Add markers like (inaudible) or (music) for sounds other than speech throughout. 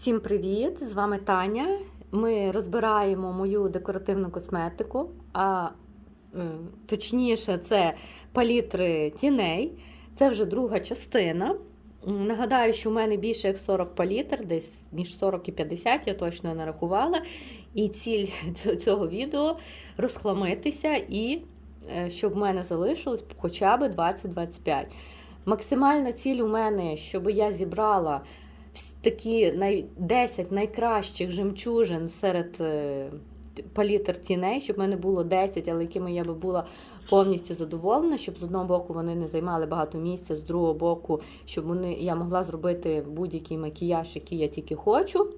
Всім привіт! З вами Таня. Ми розбираємо мою декоративну косметику, а точніше, це палітри тіней. Це вже друга частина. Нагадаю, що в мене більше як 40 палітр, десь між 40 і 50, я точно не рахувала. І ціль (laughs) цього відео розхламитися і е, щоб в мене залишилось хоча б 20-25. Максимальна ціль у мене, щоб я зібрала такі най... 10 найкращих жемчужин серед е, палітр тіней, щоб в мене було 10, але якими я би була повністю задоволена, щоб з одного боку вони не займали багато місця, з другого боку, щоб вони, я могла зробити будь-який макіяж, який я тільки хочу.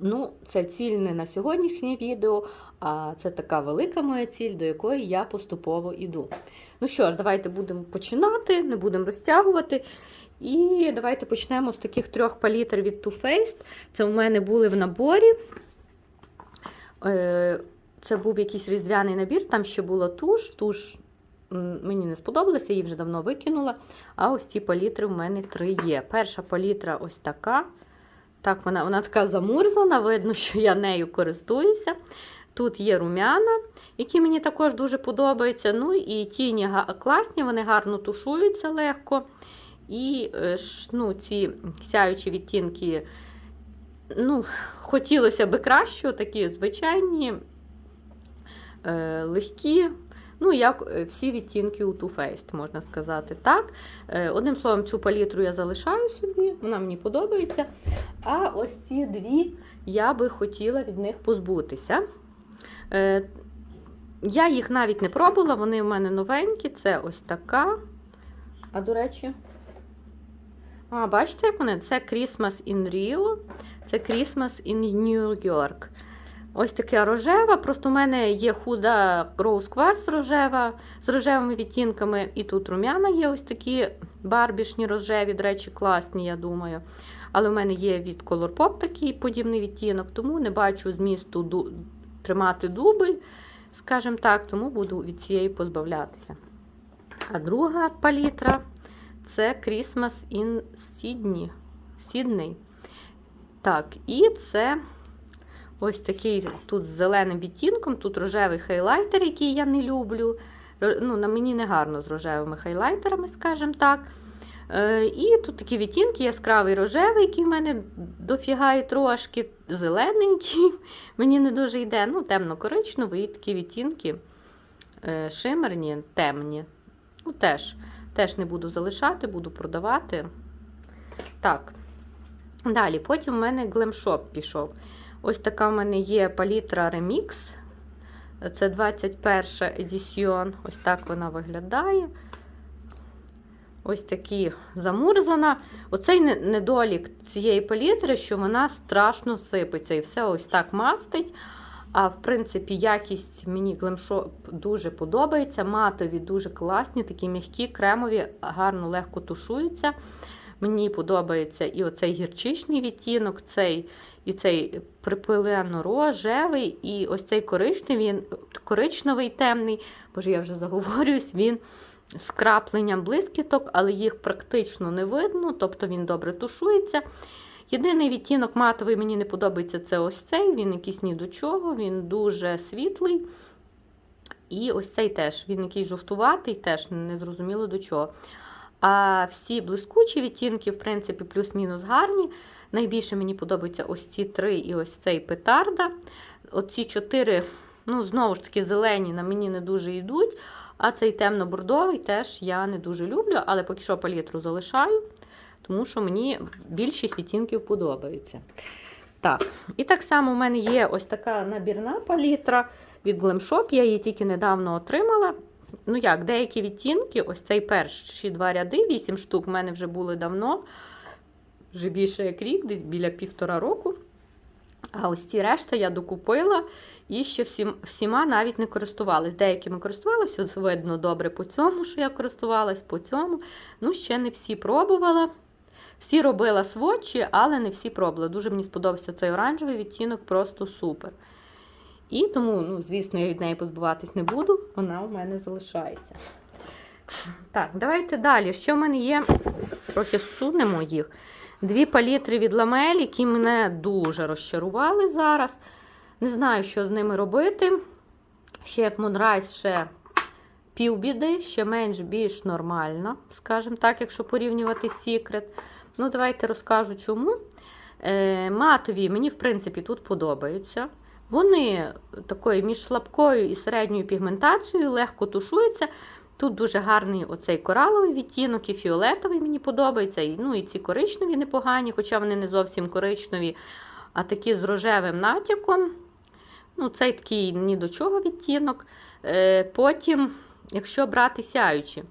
Ну, це ціль не на сьогоднішнє відео, а це така велика моя ціль, до якої я поступово йду. Ну що ж, давайте будемо починати, не будемо розтягувати. І давайте почнемо з таких трьох палітр від Too Faced. Це у мене були в наборі. Е, Це був якийсь різдвяний набір, там ще була туш. Туш мені не сподобалася, її вже давно викинула. А ось ці палітри в мене три є. Перша палітра ось така. Так, вона, вона така замурзана, видно, що я нею користуюся. Тут є рум'яна, які мені також дуже подобаються. Ну і тіні класні, вони гарно тушуються легко. І е, ну, ці сяючі відтінки, ну, хотілося би краще, такі звичайні, е, легкі. Ну, як е, всі відтінки у Too Faced, можна сказати так. Одним словом, цю палітру я залишаю собі, вона мені подобається. А ось ці дві я би хотіла від них позбутися. Я їх навіть не пробувала, вони в мене новенькі. Це ось така. А до речі, а, бачите, як вони? Це Christmas in Rio, це Christmas in New York. Ось таке рожева. Просто в мене є худа Rose Quartz рожева з рожевими відтінками. І тут рум'яна є ось такі барбішні рожеві, до речі, класні, я думаю. Але в мене є від Colourpop такий подібний відтінок, тому не бачу змісту ду- тримати дубль, скажімо так, тому буду від цієї позбавлятися. А друга палітра це Christmas in Sydney. Sydney. Так, і це ось такий тут з зеленим відтінком, тут рожевий хайлайтер, який я не люблю. Ну, на мені не гарно з рожевими хайлайтерами, скажімо так. Е, І тут такі відтінки, яскравий рожевий, який в мене дофіга і трошки, зелененький. (laughs) Мені не дуже йде. Ну, темно-коричневий, і такі відтінки е, шимерні, темні. Ну, теж, теж не буду залишати, буду продавати. Так. Далі, потім в мене Shop пішов. Ось така в мене є палітра Remix. Це 21 едісіон. Ось так вона виглядає. Ось такі замурзана. Оцей недолік цієї палітри, що вона страшно сипеться і все ось так мастить. А в принципі, якість мені Glam дуже подобається. Матові дуже класні, такі м'які, кремові, гарно легко тушуються. Мені подобається і оцей гірчичний відтінок, цей і цей припилено-рожевий, і ось цей коричневий, він- коричневий темний, боже, я вже заговорююсь, він з крапленням блискіток, але їх практично не видно, тобто він добре тушується. Єдиний відтінок матовий мені не подобається це ось цей, він якийсь ні до чого, він дуже світлий. І ось цей теж, він якийсь жовтуватий, теж не зрозуміло до чого. А всі блискучі відтінки, в принципі, плюс-мінус гарні. Найбільше мені подобаються ось ці три і ось цей петарда. Оці чотири, ну, знову ж таки, зелені на мені не дуже йдуть. А цей темно-бордовий теж я не дуже люблю, але поки що палітру залишаю, тому що мені більшість відтінків подобаються. Так, і так само в мене є ось така набірна палітра від Glam Shop, я її тільки недавно отримала. Ну як, деякі відтінки, ось цей перші два ряди, 8 штук, в мене вже були давно, вже більше як рік, десь біля півтора року. А ось ці решта я докупила і ще всім, всіма навіть не користувалась. Деякими користувалася, ось видно добре по цьому, що я користувалась, по цьому. Ну, ще не всі пробувала. Всі робила сводчі, але не всі пробувала. Дуже мені сподобався цей оранжевий відтінок, просто супер. І тому, ну, звісно, я від неї позбуватись не буду, вона у мене залишається. Так, давайте далі. Що в мене є? Трохи сунемо їх. Дві палітри від ламель, які мене дуже розчарували зараз. Не знаю, що з ними робити. Ще як Moonrise, ще півбіди, ще менш більш нормально, скажімо так, якщо порівнювати Secret. Ну, давайте розкажу чому. Е, матові мені, в принципі, тут подобаються. Вони такою між слабкою і середньою пігментацією легко тушуються. Тут дуже гарний оцей кораловий відтінок, і фіолетовий мені подобається. І, ну, і ці коричневі непогані, хоча вони не зовсім коричневі, а такі з рожевим натяком. Ну, цей такий ні до чого відтінок. Е, потім, якщо брати сяючі,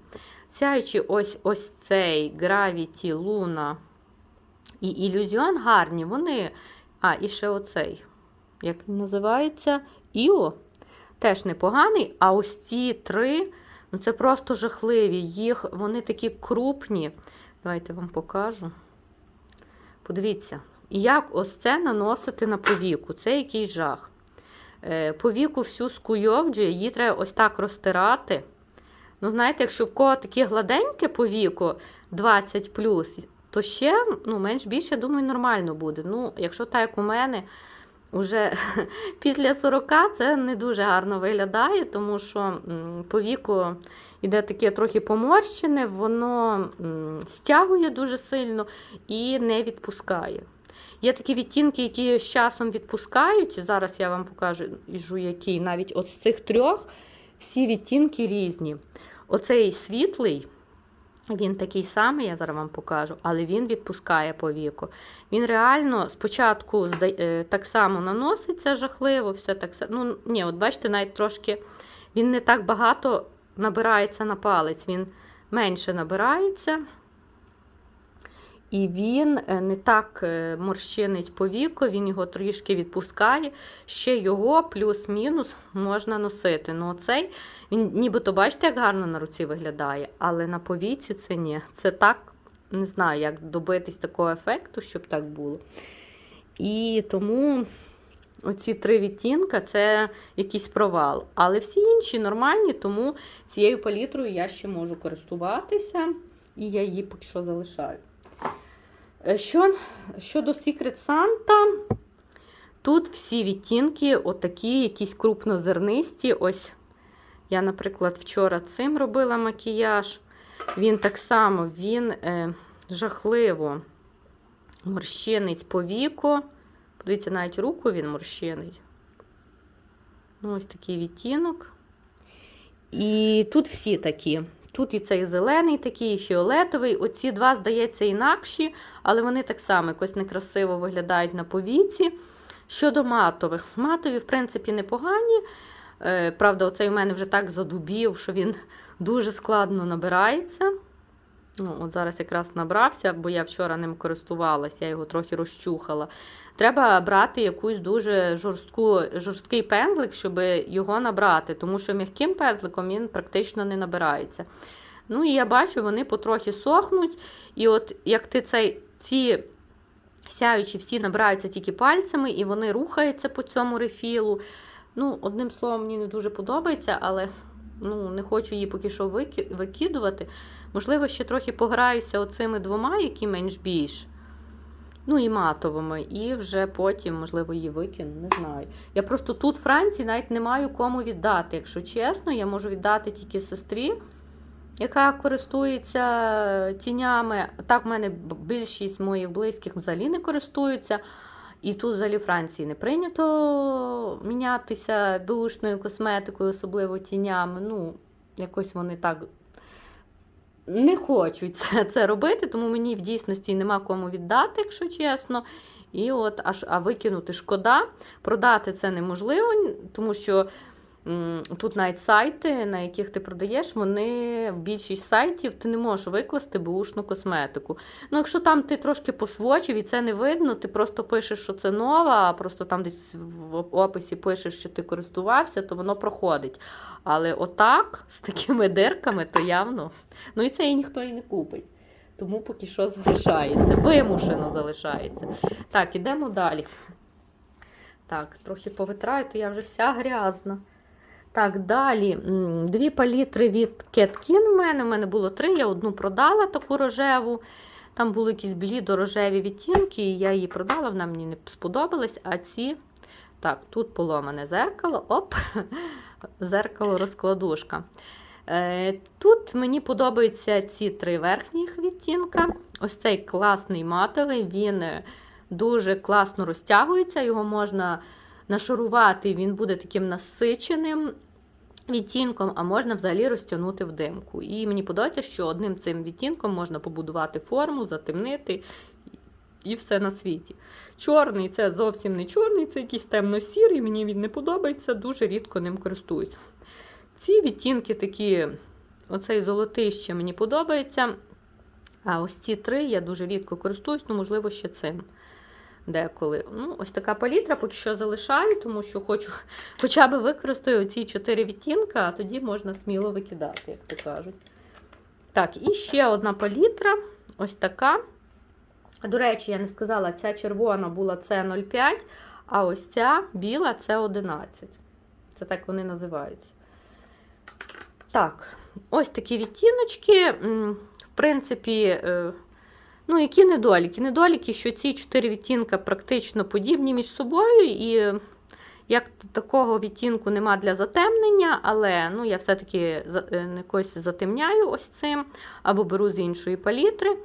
сяючі ось ось цей Gravity, Luna і Illusion гарні, вони. А, і ще оцей, як він називається? Іо. Теж непоганий. А ось ці три, ну це просто жахливі. Їх, вони такі крупні. Давайте вам покажу. Подивіться, як ось це наносити на повіку. Це якийсь жах. Е, Повіку всю скуйовджує, її треба ось так розтирати. Ну, знаєте, якщо в кого таке гладеньке повіко 20, то ще ну, менш більше, думаю, нормально буде. Ну, якщо так, як у мене, вже (laughs) після 40 це не дуже гарно виглядає, тому що м, повіко йде таке трохи поморщене, воно стягує дуже сильно і не відпускає. Є такі відтінки, які з часом відпускають. Зараз я вам покажу, які навіть от з цих трьох всі відтінки різні. Оцей світлий, він такий самий, я зараз вам покажу, але він відпускає по віку. Він реально спочатку так само наноситься жахливо, все так само. Ну, ні, от бачите, навіть трошки він не так багато набирається на палець, він менше набирається. І він е, не так е, морщинить по віку, він його трішки відпускає. Ще його плюс-мінус можна носити. Ну, оцей, він нібито, бачите, як гарно на руці виглядає, але на повіці це ні. Це так, не знаю, як добитись такого ефекту, щоб так було. І тому оці три відтінка це якийсь провал. Але всі інші нормальні, тому цією палітрою я ще можу користуватися, і я її поки що залишаю. Е, Що, щодо Secret Santa, тут всі відтінки отакі, якісь крупнозернисті. Ось я, наприклад, вчора цим робила макіяж. Він так само він е, жахливо морщинить по віку. Подивіться, навіть руку він морщинить. Ну, ось такий відтінок. І тут всі такі. Тут і цей зелений, такий, і фіолетовий. Оці два, здається, інакші, але вони так само якось некрасиво виглядають на повіці. Щодо матових, матові, в принципі, непогані. Е, Правда, оцей у мене вже так задубів, що він дуже складно набирається. Ну, от Зараз якраз набрався, бо я вчора ним користувалася, я його трохи розчухала. Треба брати якусь дуже жорстку, жорсткий пензлик, щоб його набрати, тому що м'яким пензликом він практично не набирається. Ну і я бачу, вони потрохи сохнуть. І от як ти цей, ці сяючі всі набираються тільки пальцями, і вони рухаються по цьому рефілу. Ну, одним словом, мені не дуже подобається, але ну, не хочу її поки що викидувати. Можливо, ще трохи пограюся оцими двома, які менш більш. Ну і матовими, і вже потім, можливо, її викину, не знаю. Я просто тут, в Франції, навіть не маю кому віддати. Якщо чесно, я можу віддати тільки сестрі, яка користується тінями. Так, в мене більшість моїх близьких взагалі не користуються. І тут взагалі Франції не прийнято мінятися бушною косметикою, особливо тінями. Ну, якось вони так не хочуть це, (laughs) це робити, тому мені в дійсності нема кому віддати, якщо чесно. І от аж а викинути шкода, продати це неможливо, тому що тут навіть сайти, на яких ти продаєш, вони в більшість сайтів ти не можеш викласти бушну косметику. Ну, якщо там ти трошки посвочив і це не видно, ти просто пишеш, що це нова, а просто там десь в описі пишеш, що ти користувався, то воно проходить. Але отак, з такими дирками, то явно. Ну і це і ніхто і не купить. Тому поки що залишається. Вимушено залишається. Так, ідемо далі. Так, трохи повитраю, то я вже вся грязна. Так, далі. Дві палітри від Кеткін в мене. У мене було три, я одну продала таку рожеву. Там були якісь блідо-рожеві відтінки, і я її продала, вона мені не сподобалась. А ці, так, тут поломане зеркало, оп, (laughs) зеркало розкладушка. Е, Тут мені подобаються ці три верхніх відтінка. Ось цей класний матовий, він е, дуже класно розтягується, його можна нашарувати, він буде таким насиченим відтінком, а можна взагалі розтягнути в димку. І мені подобається, що одним цим відтінком можна побудувати форму, затемнити і все на світі. Чорний це зовсім не чорний, це якийсь темно-сірий, мені він не подобається, дуже рідко ним користуюсь. Ці відтінки такі, оцей золотище мені подобається. А ось ці три я дуже рідко користуюсь, ну, можливо, ще цим деколи. Ну, ось така палітра поки що залишаю, тому що хочу (laughs) хоча б використаю ці чотири відтінка, а тоді можна сміло викидати, як то кажуть. Так, і ще одна палітра, ось така. До речі, я не сказала, ця червона була С05, а ось ця біла С11. Це так вони називаються. Так, ось такі відтіночки. В принципі, е, ну, які недоліки? Недоліки, що ці чотири відтінка практично подібні між собою, і як такого відтінку нема для затемнення, але ну, я все-таки е, якось затемняю ось цим, або беру з іншої палітри.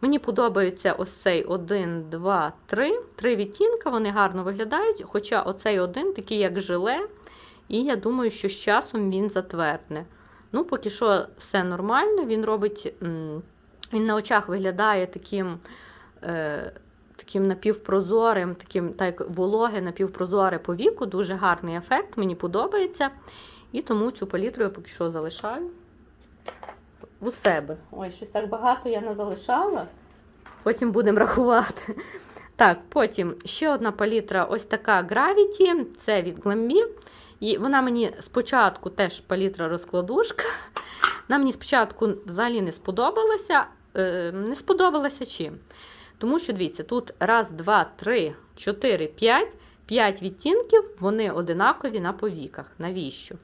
Мені подобається ось цей 1, 2, 3. Три відтінка, вони гарно виглядають, хоча оцей один такий, як желе, і я думаю, що з часом він затвердне. Ну, поки що все нормально, він робить, він на очах виглядає таким, е, таким напівпрозорим, таким так, вологе, напівпрозоре по віку, дуже гарний ефект, мені подобається. І тому цю палітру я поки що залишаю у себе. Ой, щось так багато я не залишала. Потім будемо рахувати. Так, потім ще одна палітра, ось така Gravity, це від Glambi. І вона мені спочатку теж палітра розкладушка. Вона мені спочатку взагалі не сподобалася. Е, не сподобалася чим? Тому що, дивіться, тут раз, два, три, чотири, п'ять. П'ять відтінків, вони одинакові на повіках. Навіщо?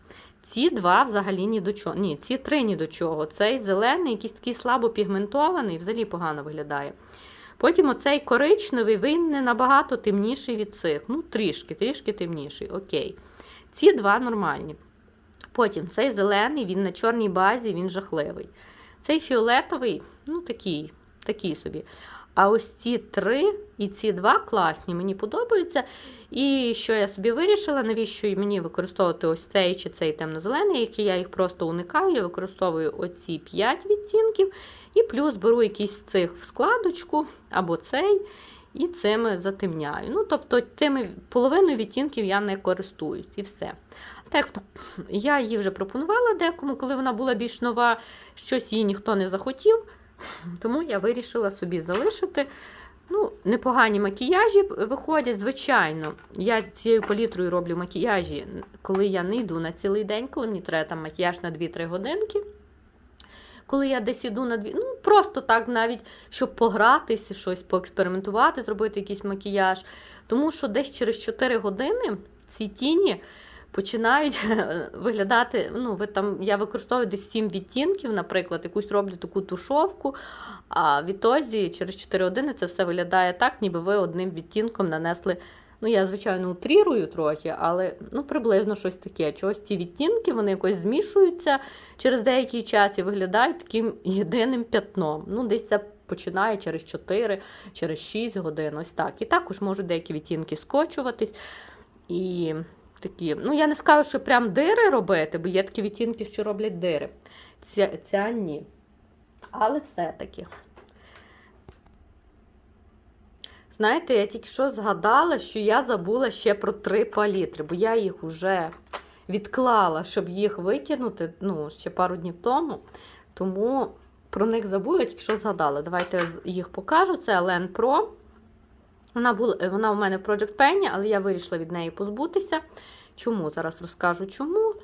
Ці два взагалі ні до чого. Ні, ці три ні до чого. Цей зелений, якийсь такий слабо пігментований, взагалі погано виглядає. Потім оцей коричневий, він не набагато темніший від цих. Ну, трішки, трішки темніший. Окей. Ці два нормальні. Потім цей зелений, він на чорній базі, він жахливий. Цей фіолетовий, ну такий, такий собі. А ось ці три і ці два класні, мені подобаються. І що я собі вирішила, навіщо мені використовувати ось цей чи цей темно-зелений, який я їх просто уникаю. Я використовую оці 5 відтінків, і плюс беру якийсь з цих в складочку або цей, і цими затемняю. Ну, тобто, тими половиною відтінків я не користуюсь і все. Так, я її вже пропонувала декому, коли вона була більш нова, щось її ніхто не захотів, тому я вирішила собі залишити. Ну, непогані макіяжі виходять, звичайно. Я цією палітрою роблю макіяжі, коли я не йду на цілий день, коли мені треба там макіяж на 2-3 годинки. Коли я десь іду на дві, ну просто так навіть, щоб погратися, щось поекспериментувати, зробити якийсь макіяж. Тому що десь через 4 години ці тіні починають (laughs) виглядати. Ну, ви там, я використовую десь 7 відтінків, наприклад, якусь роблю таку тушовку, а відтоді через 4 години це все виглядає так, ніби ви одним відтінком нанесли. Ну, я, звичайно, утрірую трохи, але ну, приблизно щось таке. Чогось ці відтінки вони якось змішуються через деякий час і виглядають таким єдиним п'ятном. Ну, десь це починає через 4, через 6 годин. Ось так. І також можуть деякі відтінки скочуватись. І такі, ну я не скажу, що прям дири робити, бо є такі відтінки, що роблять дири. Ця, ця ні. Але все-таки. Знаєте, я тільки що згадала, що я забула ще про три палітри, бо я їх вже відклала, щоб їх викинути ну, ще пару днів тому. Тому про них забула, тільки що згадала. Давайте їх покажу. Це Len Pro. Вона була, вона у мене в Project Penny, але я вирішила від неї позбутися. Чому? Зараз розкажу чому.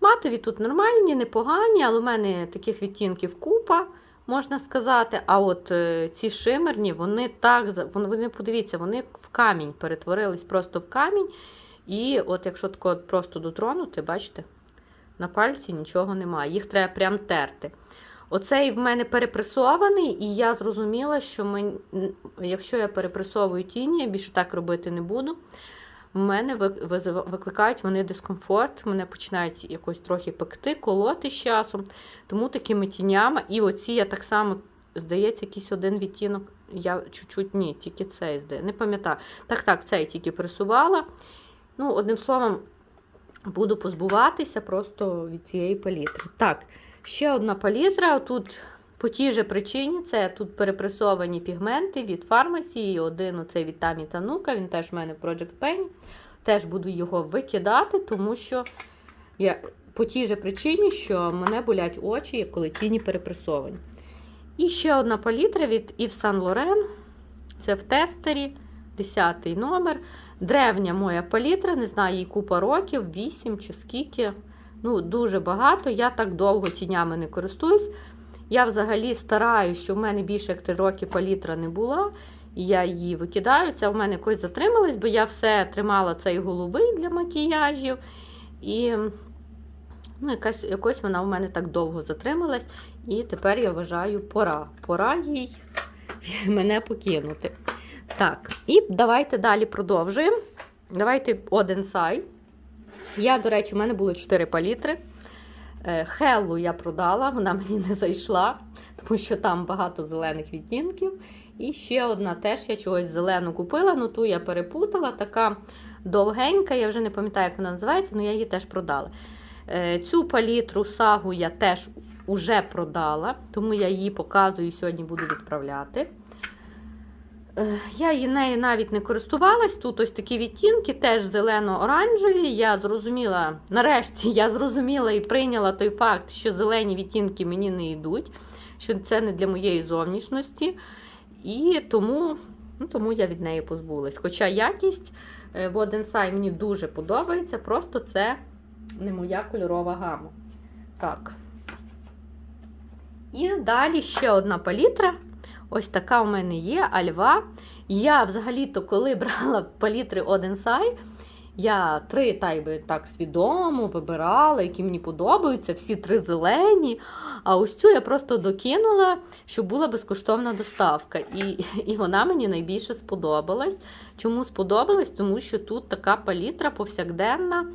Матові тут нормальні, непогані, але у мене таких відтінків купа, можна сказати. А от е, ці шимерні, вони так, вони, подивіться, вони в камінь перетворились просто в камінь. І от якщо тако просто дотронути, бачите, на пальці нічого немає. Їх треба прям терти. Оцей в мене перепресований, і я зрозуміла, що мен... якщо я перепресовую тіні, я більше так робити не буду. В мене викликають вони дискомфорт, мене починають якось трохи пекти, колоти з часом. Тому такими тінями, і оці я так само, здається, якийсь один відтінок. Я чуть-чуть ні, тільки цей здає. Не пам'ятаю. Так, так, цей тільки пресувала. Ну, одним словом, буду позбуватися просто від цієї палітри. Так, ще одна палітра. Тут по тій же причині це тут перепресовані пігменти від фармасі, і один оцей від Тамі Танука, він теж в мене в Project Pen. Теж буду його викидати, тому що я по тій же причині, що мене болять очі, коли тіні перепресовані. І ще одна палітра від Yves Saint Laurent. Це в тестері, 10 номер. Древня моя палітра, не знаю, їй купа років, 8 чи скільки. Ну, дуже багато. Я так довго тінями не користуюсь. Я взагалі стараюсь, що в мене більше як 3 роки палітра не була. І я її викидаю. Це в мене якось затрималось, бо я все тримала цей голубий для макіяжів. І ну, якась, якось вона в мене так довго затрималась. І тепер я вважаю, пора. Пора їй (laughs) мене покинути. Так, і давайте далі продовжуємо. Давайте один сай. Я, до речі, в мене було 4 палітри. Е, Хеллу я продала, вона мені не зайшла, тому що там багато зелених відтінків. І ще одна теж я чогось зелену купила, ну ту я перепутала, така довгенька, я вже не пам'ятаю, як вона називається, але я її теж продала. Е, Цю палітру сагу я теж уже продала, тому я її показую і сьогодні буду відправляти. Е, Я її нею навіть не користувалась. Тут ось такі відтінки, теж зелено-оранжеві. Я зрозуміла, нарешті (laughs) я зрозуміла і прийняла той факт, що зелені відтінки мені не йдуть, що це не для моєї зовнішності. І тому, ну, тому я від неї позбулась. Хоча якість е, в Оденсай мені дуже подобається, просто це не моя кольорова гама. Так. І далі ще одна палітра. Ось така у мене є альва. Я взагалі-то, коли брала (laughs) палітри Оденсай, я три так, би, так свідомо вибирала, які мені подобаються, всі три зелені. А ось цю я просто докинула, щоб була безкоштовна доставка. І, і вона мені найбільше сподобалась. Чому сподобалась? Тому що тут така палітра повсякденна.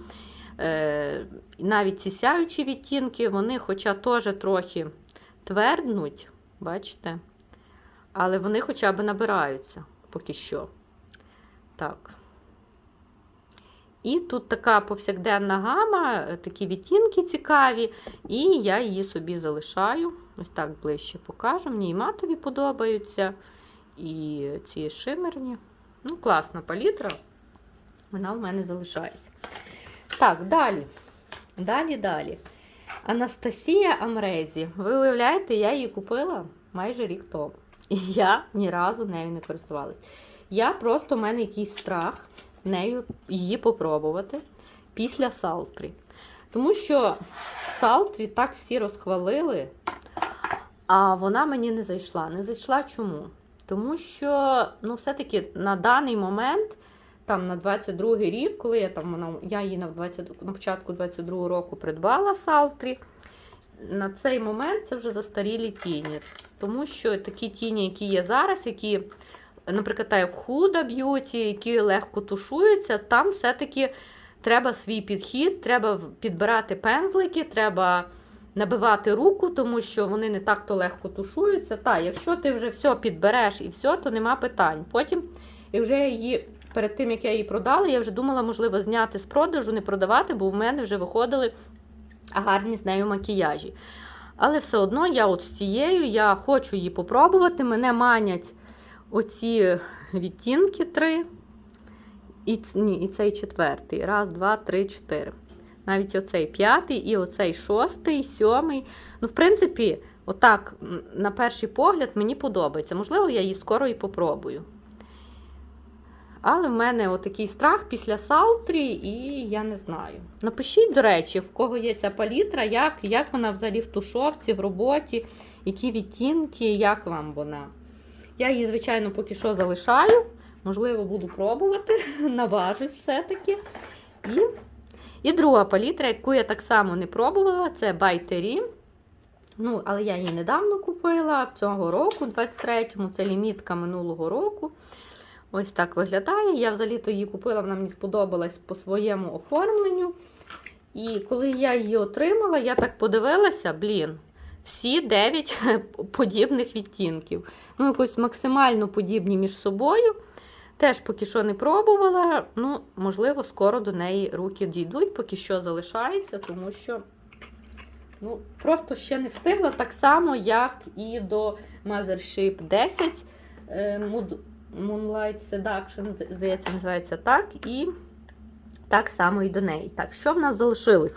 Е, навіть ці сяючі відтінки, вони, хоча теж трохи тверднуть, бачите? Але вони хоча б набираються поки що. Так. І тут така повсякденна гама, е, такі відтінки цікаві, і я її собі залишаю. Ось так ближче покажу. Мені і матові подобаються, і ці шимерні. Ну, класна палітра. Вона в мене залишається. Так, далі. Далі, далі. Анастасія Амрезі. Ви уявляєте, я її купила майже рік тому. І я ні разу нею не користувалась. Я просто в мене якийсь страх нею її попробувати після Салтрі. Тому що Салтрі так всі розхвалили, а вона мені не зайшла. Не зайшла чому? Тому що, ну, все-таки на даний момент, там на 22-й рік, коли я там вона, я її на, 20, на початку 22-го року придбала Салтрі, на цей момент це вже застарілі тіні. Тому що такі тіні, які є зараз, які, наприклад, та як худа б'юті, які легко тушуються, там все-таки треба свій підхід, треба підбирати пензлики, треба набивати руку, тому що вони не так-то легко тушуються. Та, якщо ти вже все підбереш і все, то нема питань. Потім, як вже її. Перед тим, як я її продала, я вже думала, можливо, зняти з продажу, не продавати, бо в мене вже виходили гарні з нею макіяжі. Але все одно я от з цією, я хочу її попробувати. Мене манять оці відтінки три. І, ні, і цей четвертий. Раз, два, три, чотири. Навіть оцей п'ятий, і оцей шостий, сьомий. Ну, в принципі, отак, на перший погляд, мені подобається. Можливо, я її скоро і попробую. Але в мене отакий страх після Салтрі, і я не знаю. Напишіть, до речі, в кого є ця палітра, як, як вона взагалі в тушовці, в роботі, які відтінки, як вам вона. Я її, звичайно, поки що залишаю. Можливо, буду пробувати, (laughs) наважусь все-таки. І, і друга палітра, яку я так само не пробувала, це Terry. Ну, але я її недавно купила, цього року, 23-му, це лімітка минулого року. Ось так виглядає. Я взагалі-то її купила, вона мені сподобалась по своєму оформленню. І коли я її отримала, я так подивилася, блін, всі 9 (laughs) подібних відтінків. Ну, якось максимально подібні між собою. Теж поки що не пробувала. Ну, можливо, скоро до неї руки дійдуть, поки що залишається, тому що ну, просто ще не встигла так само, як і до Mothership 10 е, Mood- Moonlight Seduction, здається, називається так. І так само і до неї. Так, що в нас залишилось?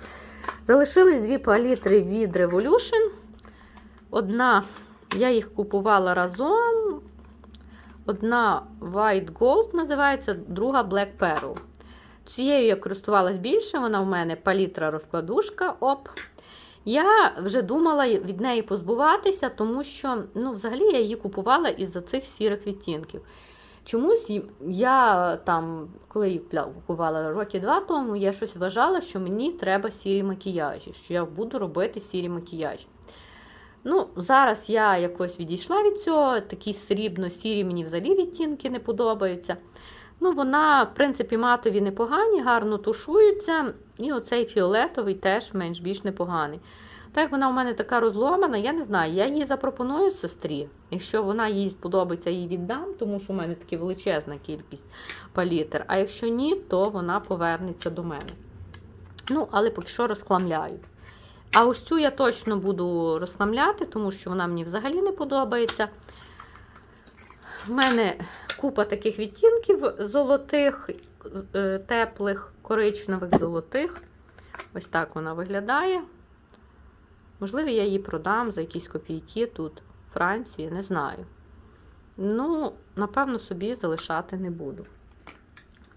Залишились дві палітри від Revolution. Одна, я їх купувала разом. Одна White Gold називається, друга Black Pearl. Цією я користувалась більше, вона в мене палітра розкладушка. Оп. Я вже думала від неї позбуватися, тому що ну, взагалі я її купувала із-за цих сірих відтінків. Чомусь я там, коли її купувала роки два тому, я щось вважала, що мені треба сірі макіяжі, що я буду робити сірі макіяжі. Ну, зараз я якось відійшла від цього, такі срібно-сірі мені взагалі відтінки не подобаються. Ну, вона, в принципі, матові непогані, гарно тушуються. І оцей фіолетовий теж менш-більш непоганий. Так вона у мене така розломана, я не знаю, я її запропоную сестрі. Якщо вона їй сподобається, їй віддам, тому що у мене така величезна кількість палітр. А якщо ні, то вона повернеться до мене. Ну, але поки що розхламляю. А ось цю я точно буду розхламляти, тому що вона мені взагалі не подобається. У мене купа таких відтінків золотих, е, теплих, коричневих, золотих. Ось так вона виглядає. Можливо, я її продам за якісь копійки тут, в Франції, не знаю. Ну, напевно, собі залишати не буду.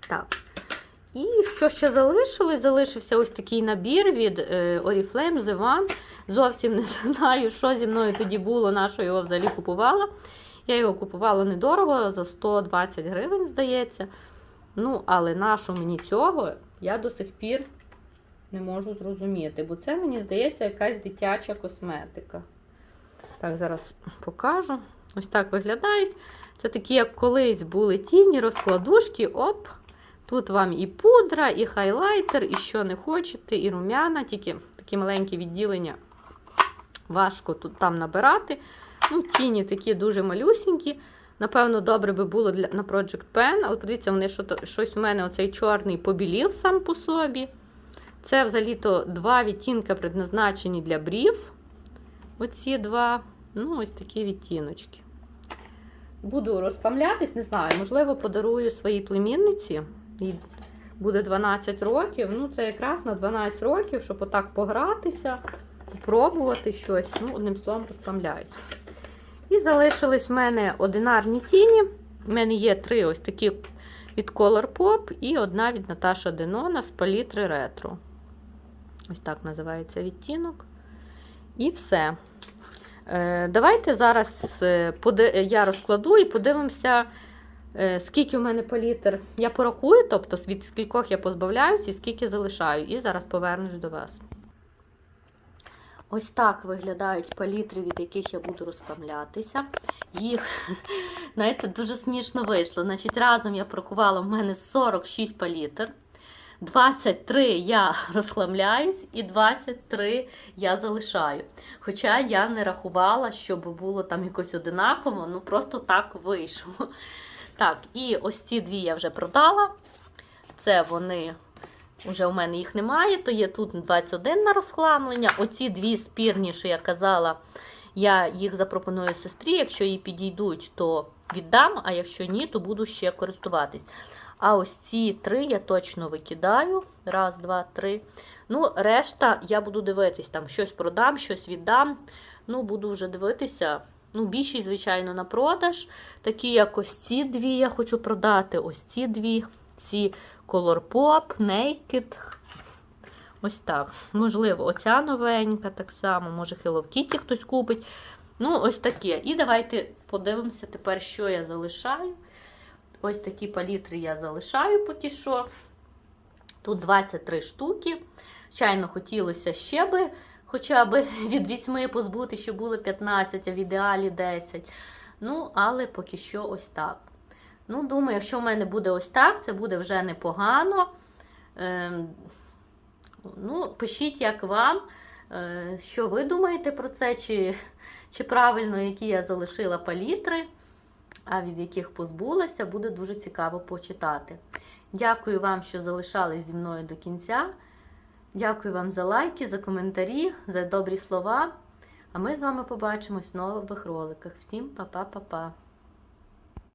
Так. І що ще залишилось? Залишився ось такий набір від е, Oriflame The One. Зовсім не (laughs) знаю, що зі мною тоді було, на що його взагалі купувала. Я його купувала недорого, за 120 гривень, здається. Ну, але на що мені цього, я до сих пір не можу зрозуміти, бо це, мені здається, якась дитяча косметика. Так, зараз покажу. Ось так виглядають. Це такі, як колись були тіні, розкладушки. Оп! Тут вам і пудра, і хайлайтер, і що не хочете, і рум'яна, тільки такі маленькі відділення. Важко тут там набирати. Ну, Тіні такі дуже малюсінькі. Напевно, добре би було для, на Project Pen, але подивіться, вони що, щось у мене оцей чорний побілів сам по собі. Це взагалі-то два відтінки предназначені для брів. Оці два. Ну, ось такі відтіночки. Буду розхламлятись, не знаю, можливо, подарую своїй племінниці. Їй буде 12 років. Ну, це якраз на 12 років, щоб отак погратися, попробувати щось. Ну, одним словом, розхламляюся. І залишились в мене одинарні тіні. У мене є три ось такі від Colourpop і одна від Наташа Денона з палітри ретро. Ось так називається відтінок. І все. Е, Давайте зараз е, я розкладу і подивимося, е, скільки у мене палітр я порахую, тобто від скількох я позбавляюсь і скільки залишаю. І зараз повернусь до вас. Ось так виглядають палітри, від яких я буду розправлятися. Їх, (laughs) знаєте, дуже смішно вийшло. Значить, разом я порахувала, в мене 46 палітр. 23 я (laughs) розхламляюсь і 23 я залишаю. Хоча я не рахувала, щоб було там якось одинаково, ну просто так вийшло. (laughs) Так, і ось ці дві я вже продала. Це вони, вже у мене їх немає, то є тут 21 на розхламлення. Оці дві спірні, що я казала, я їх запропоную сестрі. Якщо їй підійдуть, то віддам, а якщо ні, то буду ще користуватись. А ось ці три я точно викидаю. Раз, два, три. Ну, решта я буду дивитись, там щось продам, щось віддам. Ну, буду вже дивитися. Ну, більшість, звичайно, на продаж. Такі, як ось ці дві я хочу продати. Ось ці дві, ці Colourpop, Naked. Ось так. Можливо, оця новенька так само, може Hello Kitty хтось купить. Ну, ось таке. І давайте подивимося тепер, що я залишаю. Ось такі палітри я залишаю поки що. Тут 23 штуки. Звичайно, хотілося ще би хоча б (laughs) від 8 позбути, щоб було 15, а в ідеалі 10. Ну, але поки що ось так. Ну, думаю, якщо в мене буде ось так, це буде вже непогано. Ем, ну, пишіть, як вам, е, що ви думаєте про це, чи, чи правильно, які я залишила палітри, а від яких позбулася, буде дуже цікаво почитати. Дякую вам, що залишались зі мною до кінця. Дякую вам за лайки, за коментарі, за добрі слова. А ми з вами побачимось в нових роликах. Всім па-па-па-па!